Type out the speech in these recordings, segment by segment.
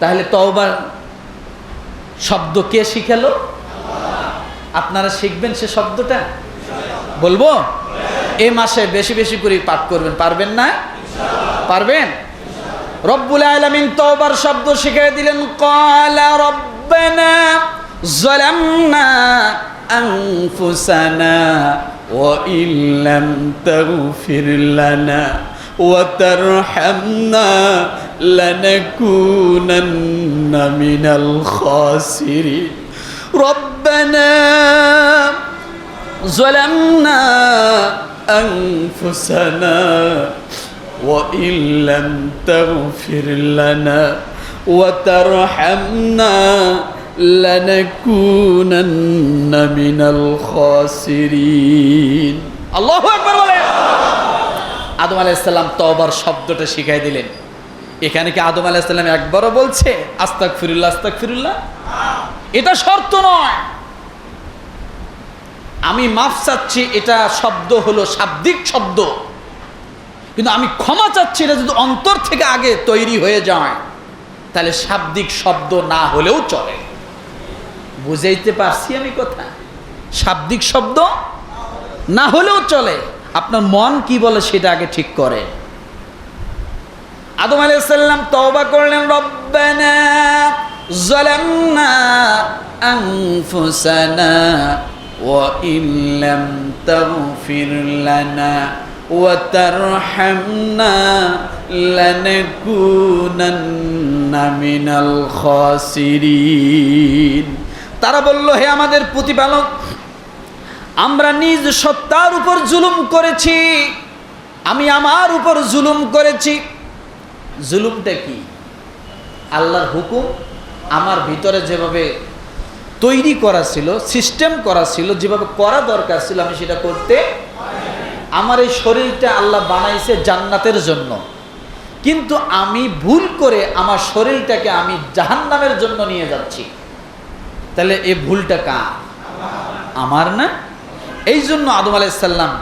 তাহলে তওবার শব্দ কে শিখালো? আপনারা শিখবেন সে শব্দটা? বলব? এ মাসে বেশি বেশি করে পাঠ করবেন, পারবেন না? পারবেন? রব্বুল আলামিন তওবার শব্দ শিখিয়ে দিলেন ক্বালা রব্বানা যালামনা আনফুসানা ওয়া ইল্লাম তাগফির লানা ওয়া তারহামনা লানাকুনান্না মিনাল খাসিরিন রব্বানা ظلمنا أنفسنا وإن لم تغفر لنا وترحمنا لنكونن من الخاسرين الله أكبر বলেন আদম আলাইসাল্লাম তবার শব্দটা শিখাই দিলেন এখানে কি আদম আলাইসাল্লাম একবারও বলছে আস্তাক ফিরুল্লাহ আস্তাক ফিরুল্লাহ এটা শর্ত নয়। আমি মাফ চাচ্ছি, এটা শব্দ হলো শাব্দিক শব্দ। কিন্তু আমি ক্ষমা চাচ্ছি, এটা যদি অন্তর থেকে আগে তৈরি হয়ে যায়, তাহলে শাব্দিক শব্দ না হলেও চলে। বুঝাইতে পারছি আমি কথা? শাব্দিক শব্দ না হলেও চলে। আপনার মন কি বলে সেটা আগে ঠিক করে। আদম আলাইসাল্লাম তওবা করলেন, রব্বানা জলামনা আনফুসানা ওয়া মিনাল তারা বলল, হে আমাদের প্রতিপালক, আমরা নিজ সত্তার উপর জুলুম করেছি, আমি আমার উপর জুলুম করেছি। জুলুমটা কি? আল্লাহর হুকুম আমার ভিতরে যেভাবে তৈরি করা ছিল, সিস্টেম করা ছিল, যেভাবে করা দরকার ছিল, আমি সেটা করতে আমার এই শরীরটা আল্লাহ বানাইছে জান্নাতের জন্য। কিন্তু আমি ভুল করে আমার শরীরটাকে আমি জাহান্নামের জন্য নিয়ে যাচ্ছি। তাহলে এ ভুলটা কা আমার না? এই জন্য আদম আলাইসাল্লাম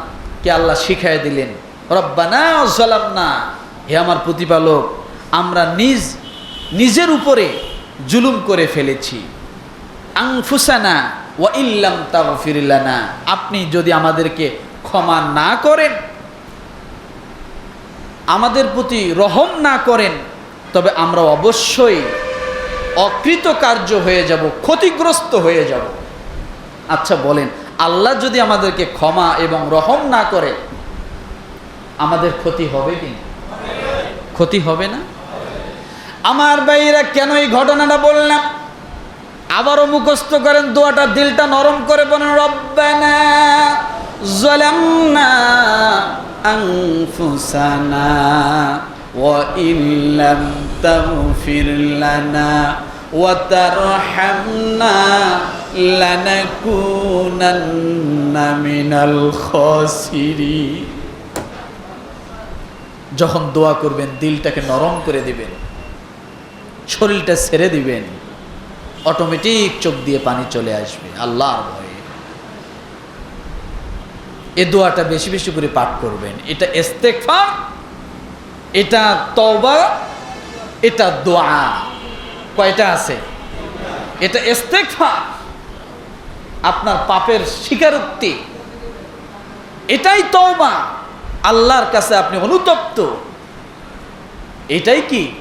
কে আল্লাহ শিখাই দিলেন, রব্বানা সালাম না হে আমার প্রতিপালক, আমরা নিজ, নিজের উপরে জুলুম করে ফেলেছি আংফুসানা ওয়া ইল্লাম তাগফিরিল্লানা আপনি যদি আমাদেরকে ক্ষমা না করেন, আমাদের প্রতি রহম না করেন, তবে আমরা অবশ্যই অকৃতকার্য হয়ে যাব, ক্ষতিগ্রস্ত হয়ে যাব আচ্ছা বলেন, আল্লাহ যদি আমাদেরকে ক্ষমা এবং রহম না করে, আমাদের ক্ষতি হবে কি না? ক্ষতি হবে না। আমার ভাইরা কেন এই ঘটনাটা বললাম? আবারও মুখস্থ করেন, দোয়াটা দিলটা নরম করে বলেন, রব্বানা জালামনা আনফুসানা ওয়া ইল্লাম তাগফির লানা ওয়া তারহামনা লানাকুনান্না মিনাল খাসিরিন। যখন দোয়া করবেন, দিলটাকে নরম করে দিবেন, শরীরটা ছেড়ে দিবেন অটোমেটিক চোখ দিয়ে পানি চলে আসবে, আল্লাহর ভয়ে। এ দোয়াটা বেশি বেশি করে পাঠ করবেন। এটা ইস্তেকফা এটা তওবা, এটা দোয়া। কয়টা আছে? এটা ইস্তেকফা আপনার পাপের স্বীকারোক্তি। এটাই তওবা। আল্লাহর কাছে আপনি অনুতপ্ত। এটাই কি?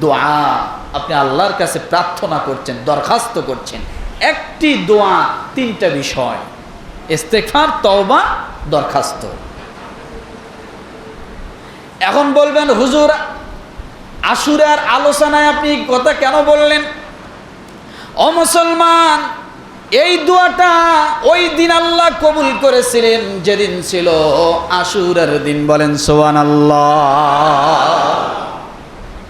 দোয়া। আপনি আল্লাহর কাছে প্রার্থনা করছেন, দরখাস্ত করছেন। একটি দোয়া, তিনটা বিষয়। ইস্তেকফার তওবা, দরখাস্ত। এখন বলবেন, হুজুর, আশুরার আলোচনায় আপনি কথা কেন বললেন? অমুসলমান মুসলমান এই দোয়াটা ওই দিন আল্লাহ কবুল করেছিলেন, যেদিন ছিল আশুরার দিন। বলেন সোয়ান আল্লাহ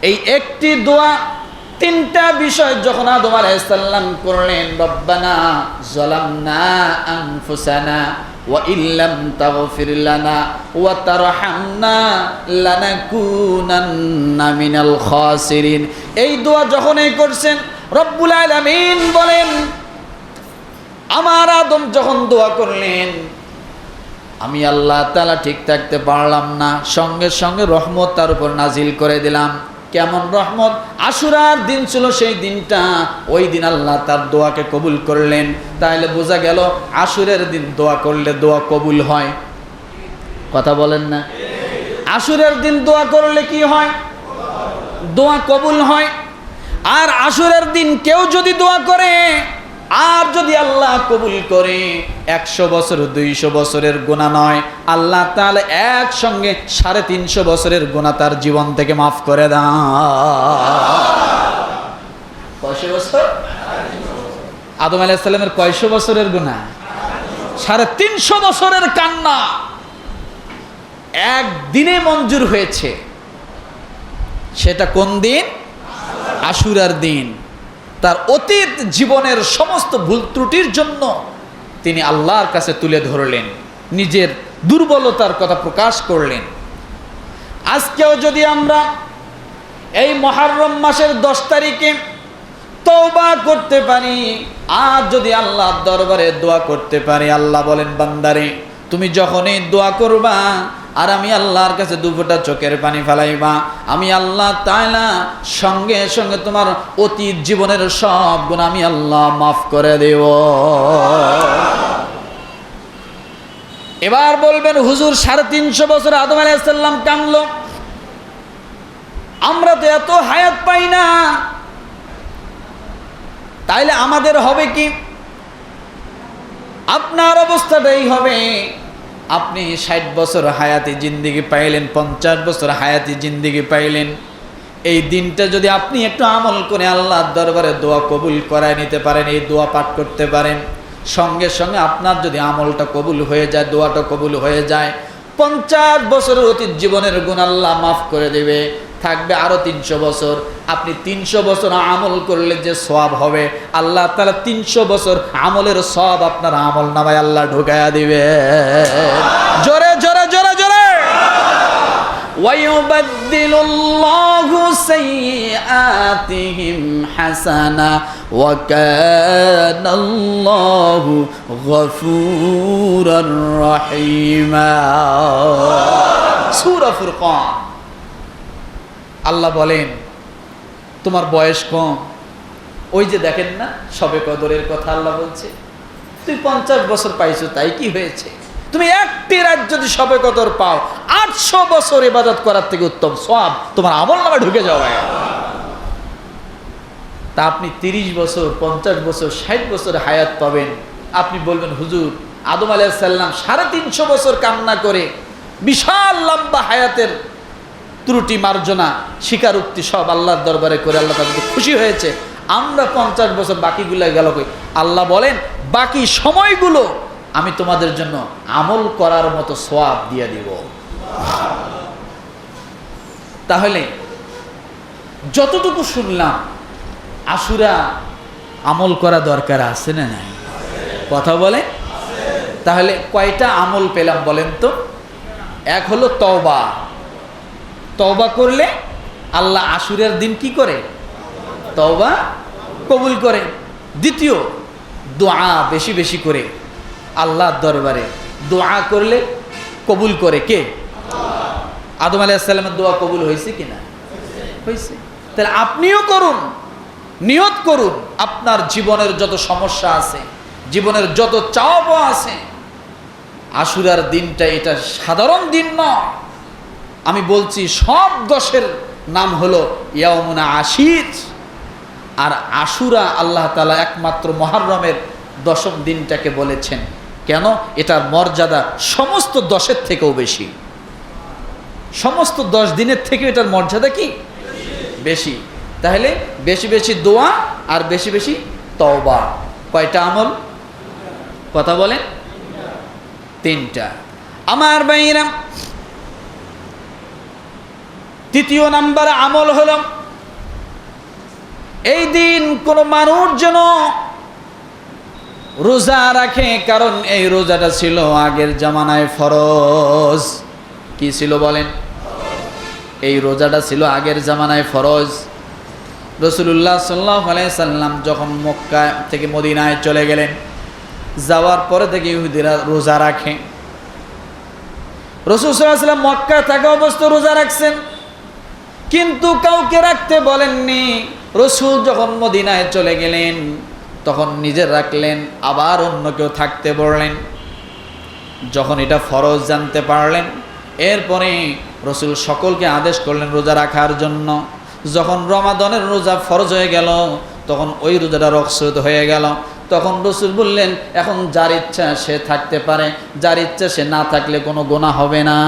এই একটি দোয়া তিনটা বিষয় যখন আদম আলাইসাল্লাম করলেন, রব্বানা জালামনা আনফুসানা ওয়া ইল্লাম তাগফির লানা ওয়া তারহামনা মিনাল খাসিরিন। এই দোয়া যখনই করছেন, রব্বুল আলামিন বলেন আমার আদম যখন দোয়া করলেন, আমি আল্লাহ তালা ঠিক থাকতে পারলাম না, সঙ্গে সঙ্গে রহমত তার উপর নাজিল করে দিলাম। কেমন রহমত? আশুরার দিন ছিল সেই দিনটা, ওই দিন আল্লাহ তার দোয়াকে কবুল করলেন। তাহলে বোঝা গেল, আশুরের দিন দোয়া করলে দোয়া কবুল হয়। কথা বলেন না। আশুরের দিন দোয়া করলে কি হয়? দোয়া কবুল হয়। আর আশুরের দিন কেউ যদি দোয়া করে আর যদি আল্লাহ কবুল করে, একশো বছর, দুইশো বছরের গোনা নয়, আল্লাহ তাহলে একসঙ্গে সাড়ে তিনশো বছরের গোনা তার জীবন থেকে মাফ করে দাও। কয়শো বছর? আদম আলাইসাল্লামের কয়শো বছরের গোনা সাড়ে তিনশো বছরের কান্না। একদিনে মঞ্জুর হয়েছে। সেটা কোন দিন? আশুরার দিন। তার অতীত জীবনের সমস্ত ভুল ত্রুটির জন্য তিনি আল্লাহর কাছে তুলে ধরলেন, নিজের দুর্বলতার কথা প্রকাশ করলেন। আজকেও যদি আমরা এই মহারম মাসের দশ তারিখে তওবা করতে পারি, আর যদি আল্লাহর দরবারে দোয়া করতে পারি, আল্লাহ বলেন, বান্দারে, তুমি যখনই দোয়া করবা আর আমি আল্লাহর কাছে দুফোটা চোখের পানি ফেলাইবা। আমি আল্লাহ তাইলা সঙ্গে সঙ্গে তোমার অতীত জীবনের সব গুণ আমি আল্লাহ মাফ করে দেব। এবার বলবেন, হুজুর, সাড়ে তিনশো বছর আদম আলাইসাল্লাম কামলো। আমরা তো এত হায়াত পাই না। তাইলে আমাদের হবে কি? আপনার অবস্থাটাই হবে আপনি ষাট বছর হায়াতি জিন্দিগি পাইলেন, পঞ্চাশ বছর হায়াতি জিন্দিগি পাইলেন। এই দিনটা যদি আপনি একটু আমল করে আল্লাহর দরবারে দোয়া কবুল করায় নিতে পারেন, এই দোয়া পাঠ করতে পারেন। সঙ্গে সঙ্গে আপনার যদি আমলটা কবুল হয়ে যায়, দোয়াটা কবুল হয়ে যায়, পঞ্চাশ বছরের অতীত জীবনের গুণ আল্লাহ মাফ করে দেবে। থাকবে আরো তিনশো বছর আপনি তিনশো বছর আমল করলে যে সব হবে আল্লাহ তালা তিনশো বছর আমলের সব আপনার আমল নামায় আল্লাহ ঢুকাইয়া দিবে জোরে জোরে জোরে জোরে ويبدل الله سيئاتهم حسنا وكان الله غفورا رحيما سورة فرقان আল্লাহ বলেন, তোমার বয়স কম। ওই যে দেখেন না, সবে কদরের কথা আল্লাহ বলছে, তুই পঞ্চাশ বছর পাইছো, তাই কি হয়েছে? তুমি একটি রাত যদি সবে কদর পাও, আটশো বছর ইবাদত করার থেকে উত্তম সব তোমার আমল নামে ঢুকে যাওয়া তা আপনি তিরিশ বছর, পঞ্চাশ বছর, ষাট বছর হায়াত পাবেন। আপনি বলবেন, হুজুর, আদম আলাইসাল্লাম সাড়ে তিনশো বছর কান্না করে বিশাল লম্বা হায়াতের ত্রুটি, মার্জনা, স্বীকারোক্তি সব আল্লাহর দরবারে করে আল্লাহ তাদেরকে খুশি হয়েছে। আমরা পঞ্চাশ বছর বাকিগুলো গেল কই? আল্লাহ বলেন, বাকি সময়গুলো আমি তোমাদের জন্য আমল করার মতো সোয়াব দিয়ে দিব। তাহলে যতটুকু শুনলাম, আশুরা আমল করা দরকার আছে না নাই? কথা বলে? তাহলে কয়টা আমল পেলাম বলেন তো? এক হলো তওবা। তওবা করলে আল্লাহ আশুরের দিন কি করে? তওবা কবুল করে। দ্বিতীয়, দোয়া বেশি বেশি করে আল্লাহর দরবারে। দোয়া করলে কবুল করে কে? আদম আলাইসাল্লামের দোয়া কবুল হয়েছে কিনা? হয়েছে। তাহলে আপনিও করুন, নিয়ত করুন, আপনার জীবনের যত সমস্যা আছে, জীবনের যত চাওয়া আছে, আশুরার দিনটা এটা সাধারণ দিন নয়। আমি বলছি সব দশের নাম হলো ইয়ামুনা আশির আর আশুরা আল্লাহ তালা একমাত্র মহারমের দশম দিনটাকে বলেছেন। কেন? এটার মর্যাদা সমস্ত দশের থেকেও বেশি। সমস্ত দশ দিনের থেকে এটার মর্যাদা কি? বেশি। তাহলে বেশি বেশি দোয়া আর বেশি বেশি তওবা। কয়টা আমল? কথা বলেন? তিনটা। আমার বাইরাম তৃতীয় নাম্বার আমল হল, এই দিন কোন মানুষ যেন রোজা রাখে, কারণ এই রোজাটা ছিল আগের জামানায় ফরজ। কি ছিল বলেন? এই রোজাটা ছিল আগের জামানায় ফরজ। রসুল্লাহ সাল্লাহ সাল্লাম যখন মক্কা থেকে মদিনায় চলে গেলেন, যাওয়ার পরে থেকে ইহুদিরা রোজা রাখে। রসুল সাল্লাহ সাল্লাম মক্কা থাকা অবস্থা রোজা রাখছেন। কিন্তু কাউকে রাখতে বলেননি। রসুল যখন মদিনায় চলে গেলেন, তখন নিজের রাখলেন, আবার অন্য কেউ থাকতে বললেন। যখন এটা ফরজ জানতে পারলেন, এরপরে রসুল সকলকে আদেশ করলেন রোজা রাখার জন্য। যখন রমাদনের রোজা ফরজ হয়ে গেল, তখন ওই রোজাটা রক্সত হয়ে গেল। তখন রসুল বললেন, এখন যার ইচ্ছা সে থাকতে পারে, যার ইচ্ছা সে না থাকলে কোনো গোনা হবে না।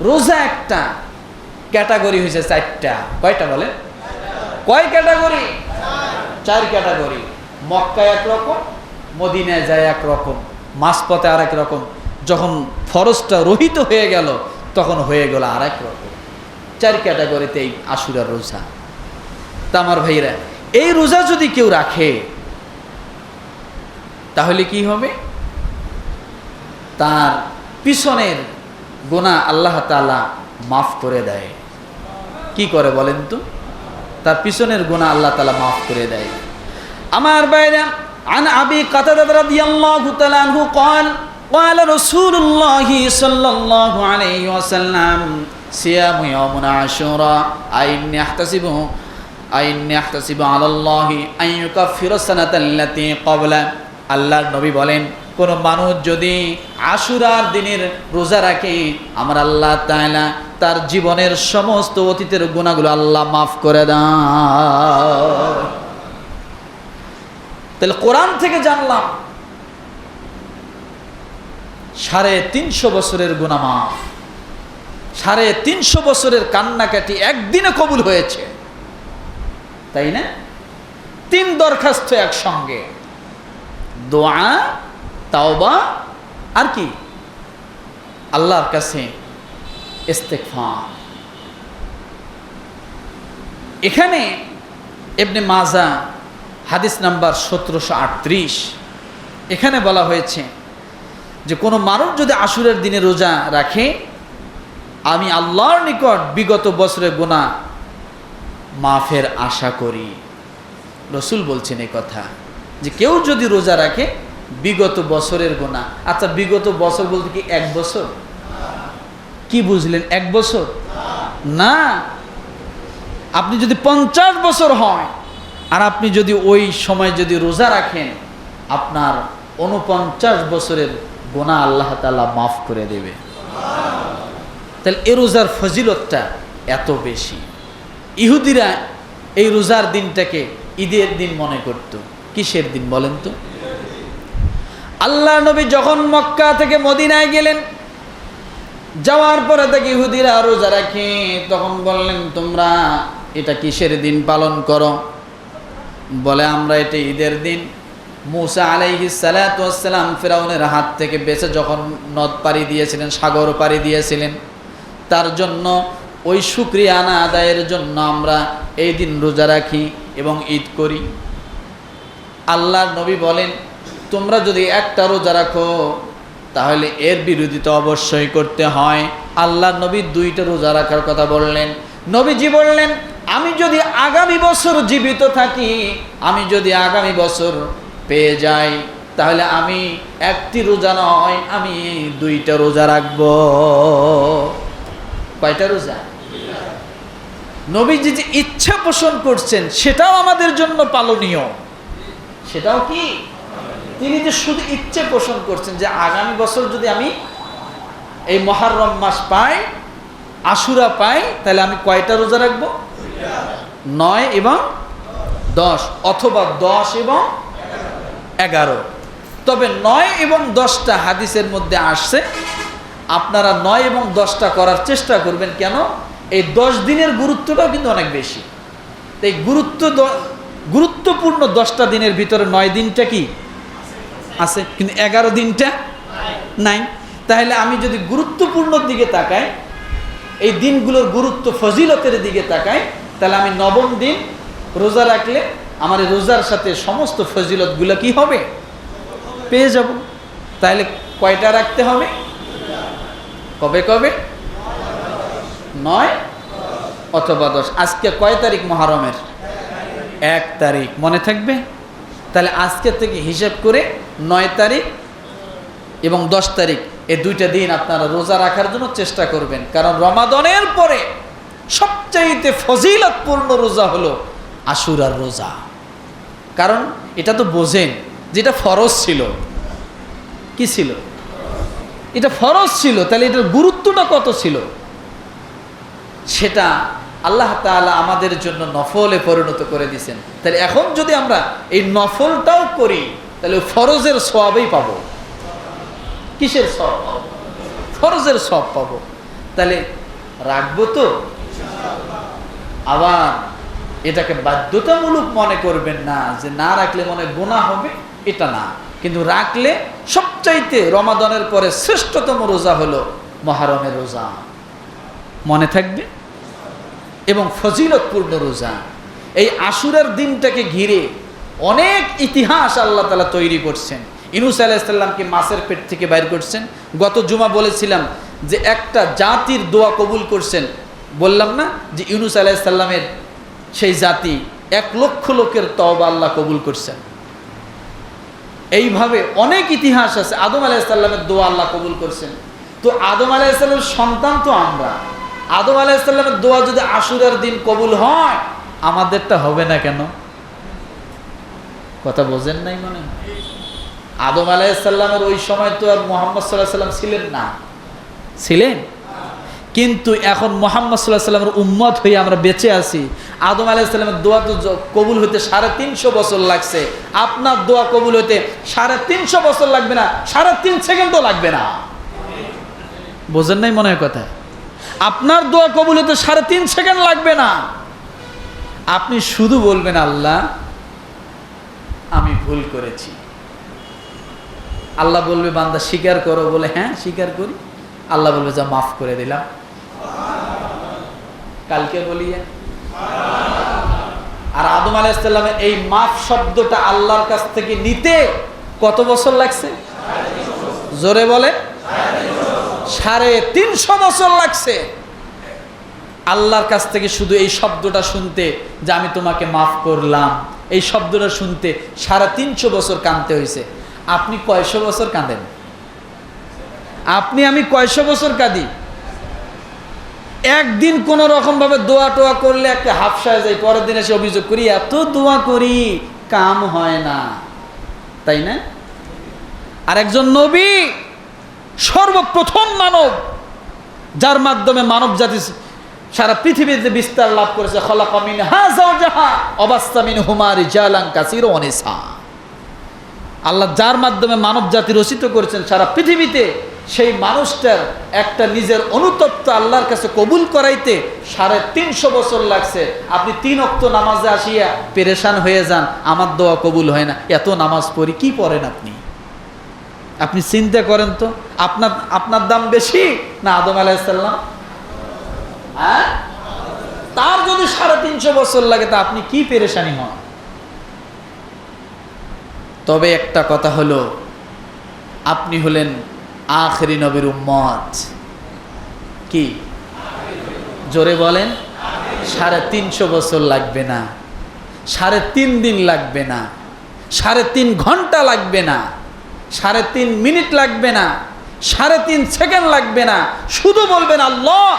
রোজা একটা ক্যাটাগরি হয়েছে চারটা। কয়টা বলে কয় ক্যাটাগরি? চার ক্যাটাগরি। মক্কায় একরকম মদিনায় যায় একরকম মাঝপথে আর রকম। যখন ফরজটা রহিত হয়ে গেল, তখন হয়ে গেল আর রকম। চার ক্যাটাগরিতে এই আশুরার রোজা। তা আমার ভাইরা এই রোজা যদি কেউ রাখে, তাহলে কি হবে? তার পিছনের গোনা আল্লাহ তালা মাফ করে দেয়। কি করে বলেন তো তার পিছনের গোনা আল্লাহ তালা মাফ করে দেয় আমার বাইরে عن أبي قتادة رضي الله تعالى عنه قال قال رسول الله صلى الله عليه وسلم صيام يوم عاشوراء أئني أحتسب أئني أحتسب على الله أن يكفر السنة التي قبله আল্লাহর নবী বলেন কোন মানুষ যদি আশুরার দিনের রোজা রাখে আমার আল্লাহ তাআলা তার জীবনের সমস্ত অতীতের গুণাগুলো আল্লাহ মাফ করে দেয় তাহলে কোরআন থেকে জানলাম, সাড়ে তিনশো বছরের গুনামাফ সাড়ে তিনশো বছরের কান্নাকাটি একদিনে কবুল হয়েছে, তাই না? তিন দরখাস্ত একসঙ্গে, দোয়া, তাওবা, আর কি? আল্লাহর কাছে ইস্তেকফার এখানে এমনি মাজা হাদিস নাম্বার সতেরোশো আটত্রিশ, এখানে বলা হয়েছে যে কোনো মানুষ যদি আশুরের দিনে রোজা রাখে, আমি আল্লাহর নিকট বিগত বছরের গোনা মাফের আশা করি। রসুল বলছেন এই কথা যে কেউ যদি রোজা রাখে, বিগত বছরের গোনা আচ্ছা বিগত বছর বলতে কি এক বছর? কি বুঝলেন, এক বছর? না। আপনি যদি পঞ্চাশ বছর হয়, আর আপনি যদি ওই সময় যদি রোজা রাখেন, আপনার উনপঞ্চাশ বছরের গোনা আল্লাহ তালা মাফ করে দেবে। তাহলে এ রোজার ফজিলতটা এত বেশি। ইহুদিরা এই রোজার দিনটাকে ঈদের দিন মনে করত। কিসের দিন বলেন তো? আল্লাহ নবী যখন মক্কা থেকে মদিনায় গেলেন যাওয়ার পরে থেকে ইহুদিরা রোজা রাখে। তখন বললেন, তোমরা এটা কিসের দিন পালন করো? বলে, আমরা এটা ঈদের দিন। মুসা আলাইহি সালাতাম ফেরাউনের হাত থেকে বেঁচে যখন নদ পাড়ি দিয়েছিলেন, সাগর পাড়ি দিয়েছিলেন, তার জন্য ওই শুক্রিয়া আনা আদায়ের জন্য আমরা এই দিন রোজা রাখি এবং ঈদ করি। আল্লাহর নবী বলেন, তোমরা যদি একটা রোজা রাখো তাহলে এর বিরোধিতা অবশ্যই করতে হয়। আল্লাহ নবী দুইটা রোজা রাখার কথা বললেন। নবীজি বললেন, আমি যদি আগামী বছর জীবিত থাকি, আমি যদি আগামী বছর পেয়ে যাই, তাহলে আমি একটি রোজা নয়, আমি দুইটা রোজা রাখব। কয়টা রোজা? নবীজি যে ইচ্ছা পোষণ করছেন, সেটাও আমাদের জন্য পালনীয়। সেটাও কি? তিনি যে শুধু ইচ্ছে পোষণ করছেন যে আগামী বছর যদি আমি এই মহারম মাস পাই, আশুরা পাই, তাহলে আমি কয়টা রোজা রাখব? নয় এবং দশ, অথবা দশ এবং এগারো। তবে নয় এবং দশটা হাদিসের মধ্যে আসছে, আপনারা নয় এবং দশটা করার চেষ্টা করবেন কেন? এই দশ দিনের গুরুত্বটাও কিন্তু অনেক বেশি। এই গুরুত্ব গুরুত্বপূর্ণ দশটা দিনের ভিতরে নয় দিনটা কি? আছে, কিন্তু এগারো দিনটা নাই। তাহলে আমি যদি গুরুত্বপূর্ণ দিকে তাকাই, এই দিনগুলোর গুরুত্ব ফজিলতের দিকে তাকাই, তাহলে আমি নবম দিন রোজা রাখলে আমার রোজার সাথে সমস্ত ফজিলতগুলো কি হবে? পেয়ে যাব। তাহলে কয়টা রাখতে হবে? কবে কবে? নয় অথবা দশ। আজকে কয় তারিখ মহারমের? এক তারিখ। মনে থাকবে? তাহলে আজকে থেকে হিসাব করে নয় তারিখ এবং দশ তারিখ। এই দুইটা দিন আপনারা রোজা রাখার জন্য চেষ্টা করবেন। কারণ রমাদনের পরে সবচাইতে ফজিলতপূর্ণ রোজা হলো আশুরার রোজা। কারণ এটা তো বোঝেন যেটা ফরজ ছিল। কি ছিল? এটা ফরজ ছিল, তাহলে এটার গুরুত্বটা কত ছিল? সেটা আল্লাহ তাআলা আমাদের জন্য নফলে পরিণত করে দিয়েছেন। তাহলে এখন যদি আমরা এই নফলটাও করি তাহলে ফরজের সবই পাবো। কিসের সব ফরজের সব পাবো। তাহলে রাখব তো? আবার এটাকে বাধ্যতামূলক মনে করবেন না, যে না রাখলে মনে গোনা হবে, এটা না। কিন্তু রাখলে সবচাইতে রমাদনের পরে শ্রেষ্ঠতম রোজা হলো মহারমের রোজা। মনে থাকবে? এবং ফজিলতপূর্ণ রোজা। এই আশুরার দিনটাকে ঘিরে অনেক ইতিহাস আল্লাহ তালা তৈরি করছেন। ইনুস আলাহিসাল্লামকে মাছের পেট থেকে বাইর করছেন। গত জুমা বলেছিলাম যে একটা জাতির দোয়া কবুল করছেন। বললাম না যে ইউনুস আলাহিসাল্লামের সেই জাতি এক লক্ষ লোকের তওবা আল্লাহ কবুল করছেন। এইভাবে অনেক ইতিহাস আছে। আদম আলাহিসাল্লামের দোয়া আল্লাহ কবুল করছেন। তো আদম আলাহিসাল্লামের সন্তান তো আমরা। আদম আলাহিসাল্লামের দোয়া যদি আশুরার দিন কবুল হয়, আমাদেরটা হবে না কেন? কথা বোঝেন নাই মনে? আদম আলাহিসাল্লামের ওই সময় তো আর মোহাম্মদ সাল্লাহ সাল্লাম ছিলেন না। ছিলেন? কিন্তু এখন মোহাম্মদ সাল্লাহ সাল্লামের উম্মত হয়ে আমরা বেঁচে আছি। আদম আলাইসাল্লামের দোয়া তো কবুল হইতে সাড়ে তিনশো বছর লাগছে। আপনার দোয়া কবুল হইতে সাড়ে তিনশো বছর লাগবে না, সাড়ে তিন সেকেন্ডও লাগবে না। বোঝেন নাই মনে হয় কথা? আপনার দোয়া কবুল হতে সাড়ে তিন সেকেন্ড লাগবে না। আপনি শুধু বলবেন, আল্লাহ ভুল করেছি। আল্লাহ বলবে, বান্দা, স্বীকার করো। বলে হ্যাঁ স্বীকার করি। আল্লাহ বলবে, যা মাফ করে দিলাম। কালকে বলি আর আদম আলাইসাল্লামের এই মাফ শব্দটা আল্লাহর কাছ থেকে নিতে কত বছর লাগছে? জোরে বলে। সাড়ে তিনশো বছর লাগছে। আল্লাহর কাছ থেকে শুধু এই শব্দটা শুনতে যে আমি তোমাকে মাফ করলাম। এই শব্দটা শুনতে সাড়ে তিনশো বছর কাঁদতে হয়েছে। আপনি কয়শো বছর কাঁদেন? আপনি, আমি কয়শো বছর কাঁদি? একদিন কোন রকম ভাবে দোয়া টোয়া করলে একটা হাফসায় যাই পরের দিন এসে অভিযোগ করি, এত দোয়া করি, কাম হয় না। তাই না? আর একজন নবী, সর্বপ্রথম মানব, যার মাধ্যমে মানব জাতি সারা পৃথিবীতে বিস্তার লাভ করেছে। আল্লাহ যার মাধ্যমে মানব জাতি রচিত করেছেন সারা পৃথিবীতে, সেই মানুষটার একটা নিজের অনুতপ্ত আল্লাহর কাছে কবুল করাইতে সাড়ে তিনশো বছর লাগছে। আপনি তিন অক্ত নামাজে আসিয়া পেরেশান হয়ে যান, আমার দোয়া কবুল হয় না। এত নামাজ পড়ি, কি পড়েন আপনি? আপনি চিন্তা করেন তো, আপনার আপনার দাম বেশি না আদম আলাইসাল্লাম হ্যাঁ? তার যদি সাড়ে তিনশো বছর লাগে, তা আপনি কি পেরেশানি হন? তবে একটা কথা হলো, আপনি হলেন আখরি নবীর উম্মত। কি? জোরে বলেন, সাড়ে তিনশো বছর লাগবে না, সাড়ে তিন দিন লাগবে না, সাড়ে তিন ঘণ্টা লাগবে না, সাড়ে তিন মিনিট লাগবে না, সাড়ে তিন সেকেন্ড লাগবে না। শুধু বলবেন আল্লাহ।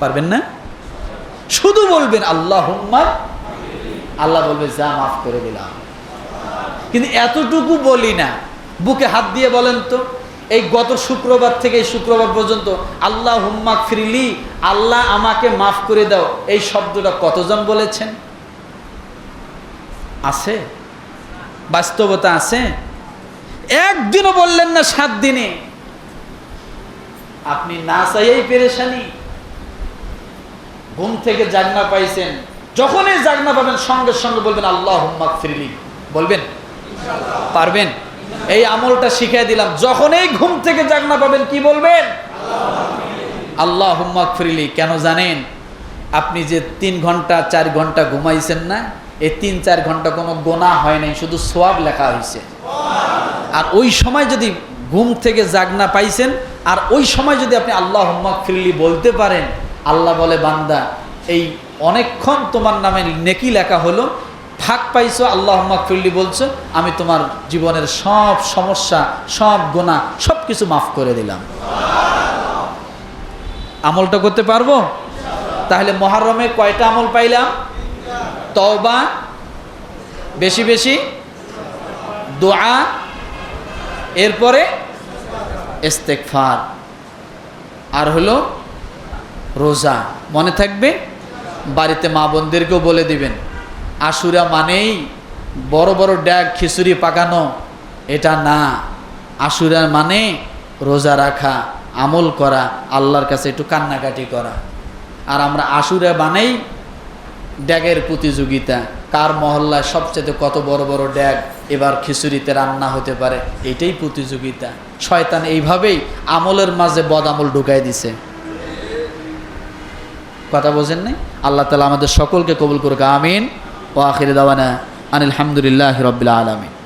পারবেন না? শুধু বলবেন আল্লাহ আল্লাহ বলবে, যা মাফ করে দিলাম। কিন্তু এতটুকু বলি না। বুকে হাত দিয়ে বলেন তো, এই গত শুক্রবার থেকে এই শুক্রবার পর্যন্ত আল্লাহ হুম্মাক ফিরিলি আল্লাহ আমাকে মাফ করে দাও। এই শব্দটা কতজন বলেছেন? আছে? বাস্তবতা আছে? একদিনও বললেন না সাত দিনে। আপনি না চাইয়েই পেরেশানি। ঘুম থেকে জাগনা পাইছেন। যখনই জাগনা পাবেন, সঙ্গে সঙ্গে বলবেন আল্লাহ ফিরলি বলবেন? পারবেন? এই আমলটা শিখিয়ে দিলাম। যখনই ঘুম থেকে জাগনা পাবেন, কি বলবেন? আল্লাহ হুম্মাক ফ্রিলি কেন জানেন? আপনি যে তিন ঘণ্টা, চার ঘণ্টা ঘুমাইছেন না, এই তিন, চার ঘণ্টা কোনো গোনা হয় নাই, শুধু সোয়াব লেখা হয়েছে আর ওই সময় যদি ঘুম থেকে জাগনা পাইছেন, আর ওই সময় যদি আপনি আল্লাহ হুম্মাক ফ্রিলি বলতে পারেন আল্লাহ বলে, বান্দা, এই অনেকক্ষণ তোমার নামে নেকি লেখা হলো, ফাঁক পাইছো, আল্লাহ ফিরলি বলছো, আমি তোমার জীবনের সব সমস্যা, সব গোনা সব কিছু মাফ করে দিলাম। আমলটা করতে পারব? তাহলে মহারমে কয়টা আমল পাইলাম? তওবা, বেশি বেশি, দোয়া, এরপরে ইস্তেকফার আর হলো রোজা। মনে থাকবে? বাড়িতে মা বোনদেরকেও বলে দিবেন। আশুরা মানেই বড় বড় ড্যাগ, খিচুড়ি পাকানো। এটা না। আশুরা মানে রোজা রাখা, আমল করা, আল্লাহর কাছে একটু কান্নাকাটি করা। আর আমরা আশুরা বানেই ড্যাগের প্রতিযোগিতা। কার মহল্লায় সবচেয়ে কত বড় বড় ড্যাগ, এবার খিচুড়িতে রান্না হতে পারে, এটাই প্রতিযোগিতা। শয়তান এইভাবেই আমলের মাঝে বদ আমল ঢুকাই দিছে। কথা বোঝেন নাই? আল্লাহ তালা আমাদের সকলকে কবুল করুক, আমিন। ও আখির দাওয়ানা আনিল হামদুলিল্লাহ রবিল আলমিন।